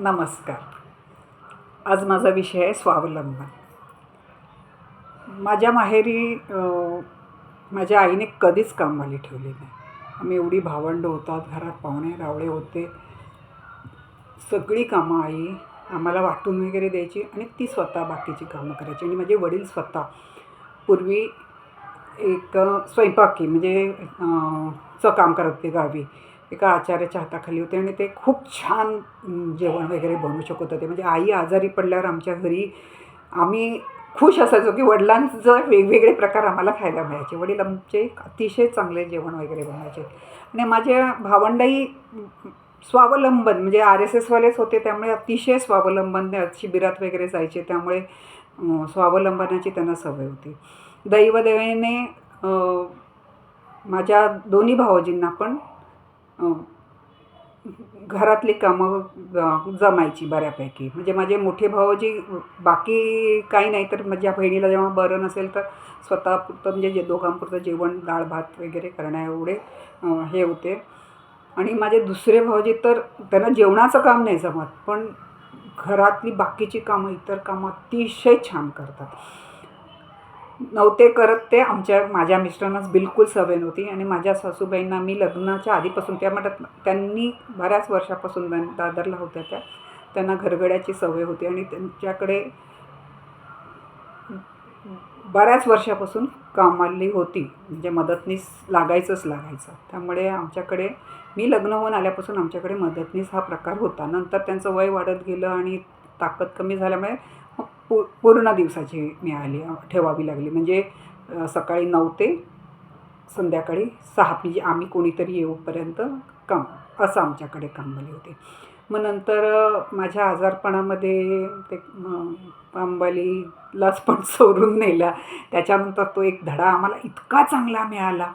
नमस्कार. आज माझा विषय आहे स्वावलंबन. माझ्या माहेरी माझ्या आईने कधीच कामवाली ठेवली नाही. आम्ही एवढी भावंड होतात घरात पाहुणे रावळे होते. सगळी कामं आई आम्हाला वाटून वगैरे द्यायची आणि ती स्वतः बाकीची कामं करायची. आणि माझे वडील स्वतः. पूर्वी एक स्वयंपाकी म्हणजे चं काम करत होते गावी. एका आचार्याच्या हाताखाली होते आणि ते खूप छान जेवण वगैरे बनवू शकत होते. म्हणजे आई आजारी पडल्यावर आमच्या घरी आम्ही खुश असायचो की वडिलांचं वेगवेगळे प्रकार आम्हाला खायला मिळायचे. वडील आमचे अतिशय चांगले जेवण वगैरे बनवायचे. आणि माझे भावंडही स्वावलंबन म्हणजे आर एस एसवालेच होते त्यामुळे अतिशय स्वावलंबन शिबिरात वगैरे जायचे त्यामुळे स्वावलंबनाची त्यांना सवय होती. दैवदेवेने माझ्या दोन्ही भावजींना पण घरातली कामं जमायची बऱ्यापैकी. म्हणजे माझे मोठे भाऊजी बाकी काही नाही तर माझ्या बहिणीला जेव्हा बरं नसेल तर स्वतःपुरतं म्हणजे जे दोघांपुरतं जेवण डाळ भात वगैरे करण्या एवढे हे होते. आणि माझे दुसरे भाऊजी तर त्यांना जेवणाचं काम नाही जमत पण घरातली बाकीची कामं इतर कामं अतिशय छान करतात. नव्हते करत ते. आमच्या माझ्या मिस्टरांनाच बिलकुल सवय नव्हती आणि माझ्या सासूबाईंना मी लग्नाच्या आधीपासून त्या म्हणतात त्यांनी बऱ्याच वर्षापासून दादरला होत्या त्या. त्यांना घरगड्याची सवय होती आणि त्यांच्याकडे बऱ्याच वर्षापासून कामाली होती. म्हणजे मदतनीस लागायचंच लागायचं. त्यामुळे आमच्याकडे मी लग्न होऊन आल्यापासून आमच्याकडे मदतनीस हा प्रकार होता. नंतर त्यांचं वय वाढत गेलं आणि ताकद कमी झाल्यामुळे पू पूर्ण दिवसाची मिळाली ठेवावी लागली. म्हणजे सकाळी नऊ ते संध्याकाळी सहा म्हणजे आम्ही कोणीतरी येऊपर्यंत काम असं आमच्याकडे कामवाली होते. मग नंतर माझ्या आजारपणामध्ये ते म, पण सोडून नेला. त्याच्यानंतर तो एक धडा आम्हाला इतका चांगला मिळाला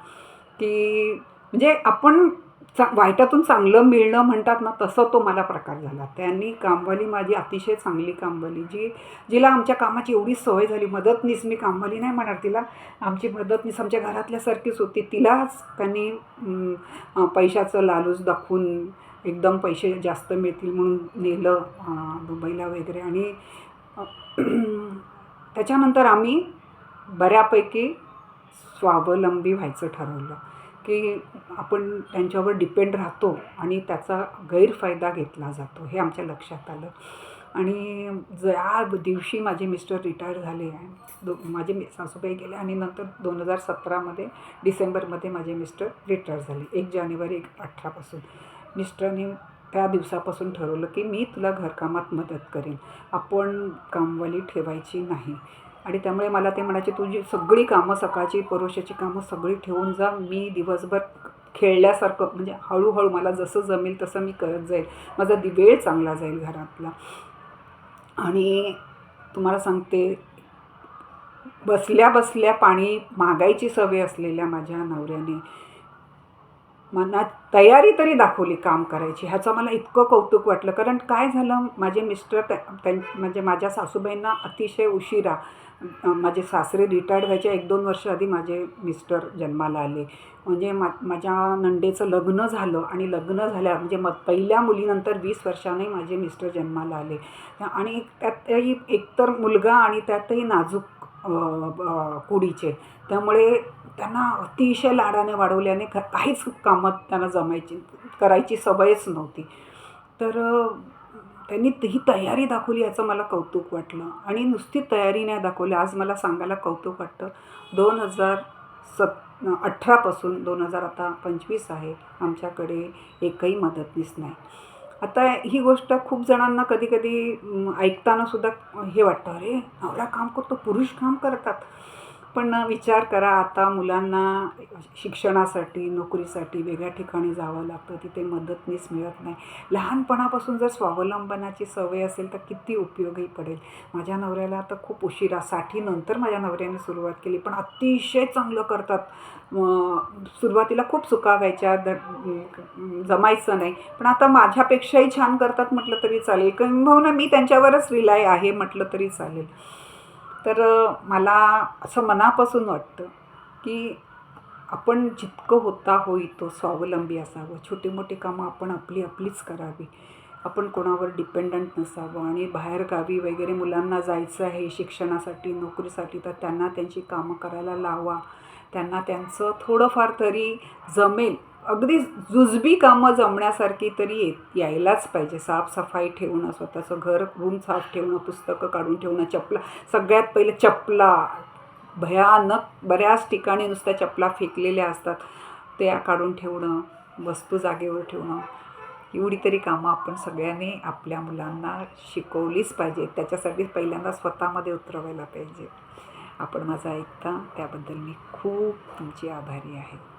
की म्हणजे आपण चा वाईटातून चांगलं मिळणं म्हणतात ना तसं तो मला प्रकार झाला. त्यांनी कामवाली माझी अतिशय चांगली कामवाली जी जिला आमच्या कामाची एवढी सवय झाली मदतनीस मी कामवाली नाही म्हणणार तिला आमची मदतनीस आमच्या घरातल्यासारखीच होती. तिलाच त्यांनी पैशाचं लालूच दाखवून एकदम पैसे जास्त मिळतील म्हणून नेलं दुबईला वगैरे. आणि त्याच्यानंतर आम्ही बऱ्यापैकी स्वावलंबी व्हायचं ठरवलं. की आपण त्यांच्यावर डिपेंड राहतो आणि त्याचा गैरफायदा घेतला जातो हे आमच्या लक्षात आलं. आणि ज्या दिवशी माझे मिस्टर रिटायर झाले दो माझे सासूबाई गेले आणि नंतर दोन हजार सतरामध्ये डिसेंबरमध्ये माझे मिस्टर रिटायर झाले एक जानेवारी एक अठरापासून. मिस्टरने त्या दिवसापासून ठरवलं की मी तुला घरकामात मदत करेन. आपण कामवाली ठेवायची नाही. आणि त्यामुळे मला ते म्हणायचे तुझी सगळी कामं सकाळची परोशाची कामं सगळी ठेवून जा. मी दिवसभर खेळल्यासारखं म्हणजे हळूहळू मला जसं जमेल तसं मी करत जाईल. माझा दि वेळ चांगला जाईल घरातला. आणि तुम्हाला सांगते बसल्या बसल्या पाणी मागायची सवय असलेल्या माझ्या नवऱ्याने मनात तयारी तरी दाखवली काम करायची. ह्याचं मला इतकं कौतुक वाटलं. कारण काय झालं माझे मिस्टर त्या त्यां- म्हणजे माझ्या सासूबाईंना अतिशय उशिरा माझे सासरे रिटायर्ड व्हायच्या एक दोन वर्ष आधी माझे मिस्टर जन्माला आले. म्हणजे मा माझ्या नंडेचं लग्न झालं आणि लग्न झाल्या म्हणजे मग पहिल्या मुलीनंतर वीस वर्षाने माझे मिस्टर जन्माला आले. आणि त्यातही एकतर मुलगा आणि त्यातही नाजूक कुडीचे. त्यामुळे त्यांना अतिशय लाडाने वाढवल्याने क- काहीच कामं त्यांना जमायची करायची सवयच नव्हती. तर त्यांनी ती- ही तयारी दाखवली याचं मला कौतुक वाटलं. आणि नुसती तयारी नाही दाखवली आज मला सांगायला कौतुक वाटतं. दोन हजार सत अठरापासून दोन हजार आता पंचवीस आहे आमच्याकडे एकही मदतनीस नाही. आता ही गोष्ट खूप जणांना कधी कधी हे वाटतं अरे नवरा काम करतो पुरुष काम करतात. पण विचार करा आता मुलांना शिक्षणासाठी नोकरीसाठी वेगळ्या ठिकाणी जावं लागतं तिथे मदतनीस मिळत नाही. लहानपणापासून जर स्वावलंबनाची सवय असेल तर किती उपयोगी पडेल? माझ्या नवऱ्याला आता खूप उशिरा साठी नंतर माझ्या नवऱ्याने सुरुवात केली पण अतिशय चांगलं करतात. सुरुवातीला खूप चुका व्हायच्या द जमायचं नाही. पण आता माझ्यापेक्षाही छान करतात म्हटलं तरी चालेल. किंवा मी त्यांच्यावरच रिलाय आहे म्हटलं तरी चालेल. तर मला असं मनापासून वाटतं की आपण जितकं होता होई तो स्वावलंबी असावं. छोटी मोठी कामं आपण आपली आपलीच करावी. आपण कोणावर डिपेंडंट नसावं आणि बाहेरगावी वगैरे मुलांना जायचं आहे शिक्षणासाठी नोकरीसाठी तर त्यांना त्यांची कामं करायला लावा. त्यांना त्यांचं थोडंफार तरी जमेल. अगदी जुजबी कामं जमण्यासारखी तरी येत यायलाच पाहिजे. साफसफाई ठेवणं स्वतःचं घर रूम साफ ठेवणं पुस्तकं काढून ठेवणं चपला सगळ्यात पहिले चपला. भयानक बऱ्याच ठिकाणी नुसत्या चपला फेकलेल्या असतात. त्या काढून ठेवणं वस्तू जागेवर ठेवणं. एवढी तरी कामं आपण सगळ्यांनी आपल्या मुलांना शिकवलीच पाहिजे त्याच्यासाठी पहिल्यांदा स्वतःमध्ये उतरवायला पाहिजे. आपण माझं ऐकता त्याबद्दल मी खूप तुमची आभारी आहे.